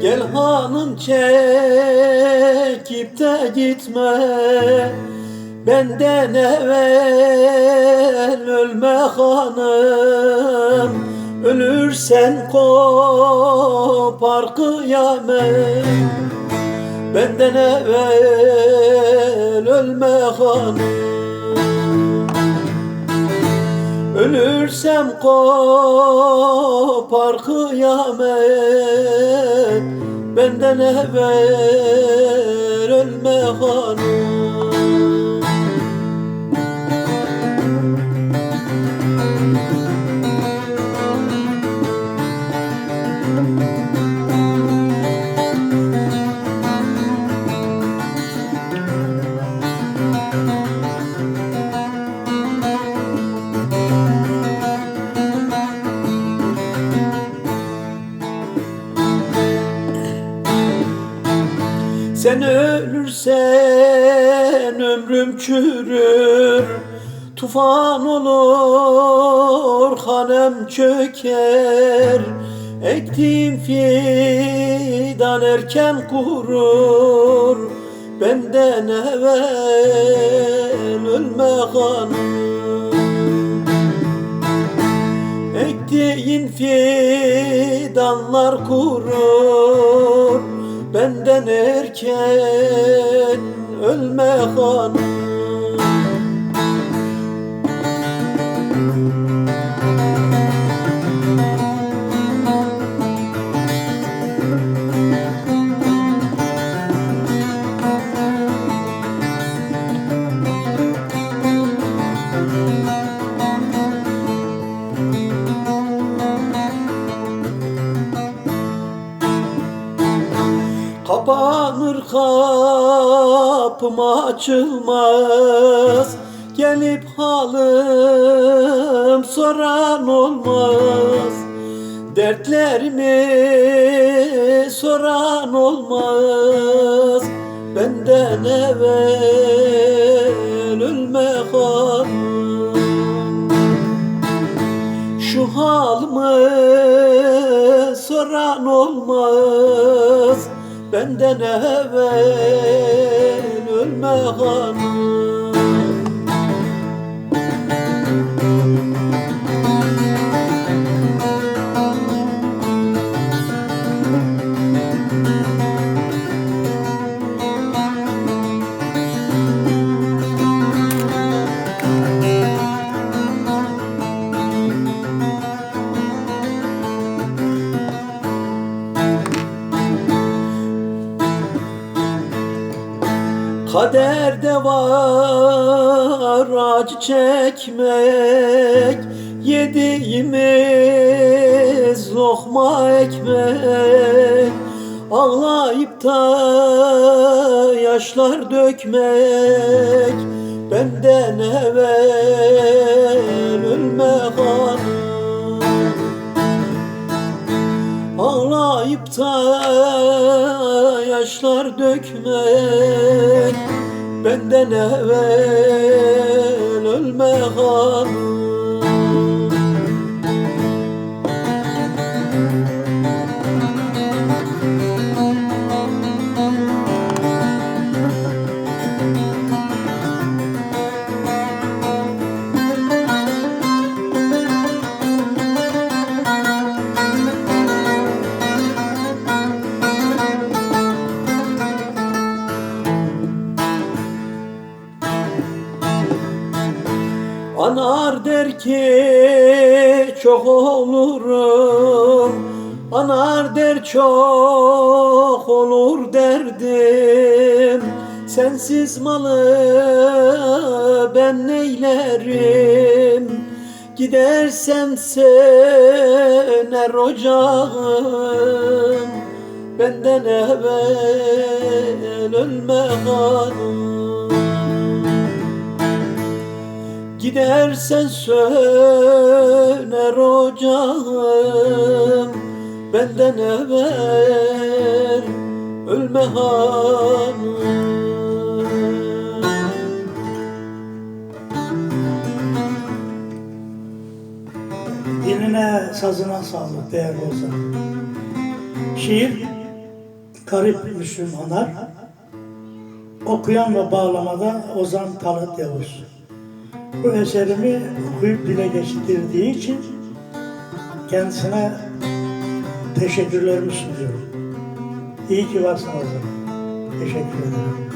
Gel hanım çekip de gitme Benden evvel ölme hanım Ölürsen kopar kıyamet. Benden evvel ölme hanım Ölürsem kopar kıyamet. Benden evvel ölme hanım Sen ölürsen ömrüm çürür Tufan olur hanım çöker Ektiğim fidan erken kurur. Benden evvel ölme hanım Ektiğin fidanlar kurur. Benden erken ölme hanım Kapanır kapım açılmaz. Gelip halım soran olmaz. Dertlerimi soran olmaz. Benden evvel ölme hanım şu halımı soran olmaz Benden evvel ölme hanım Kaderde var acı çekmek. Yediğimiz lokma ekmek. Ağlayıp da yaşlar dökmek. Benden evvel ölme hanım Ağlayıp da yaşlar dökmek Benden evvel ölme hanım Anar der ki çok olurum. Anar der çok olur derdim. Sensiz malı ben neylerim? Gidersem söner ocağım. Benden evvel ölme hanım Gidersen söner ocağım Benden evvel ölme hanım Diline, sazına sağlık değerli Ozan. Şiir Garip Müslümanlar Okuyan ve bağlamada Ozan Talat Yavuz. Bu eserimi okuyup dile getirdiği için kendisine teşekkürlerimi sunuyorum. İyi ki varsın Ozan. Teşekkür ederim.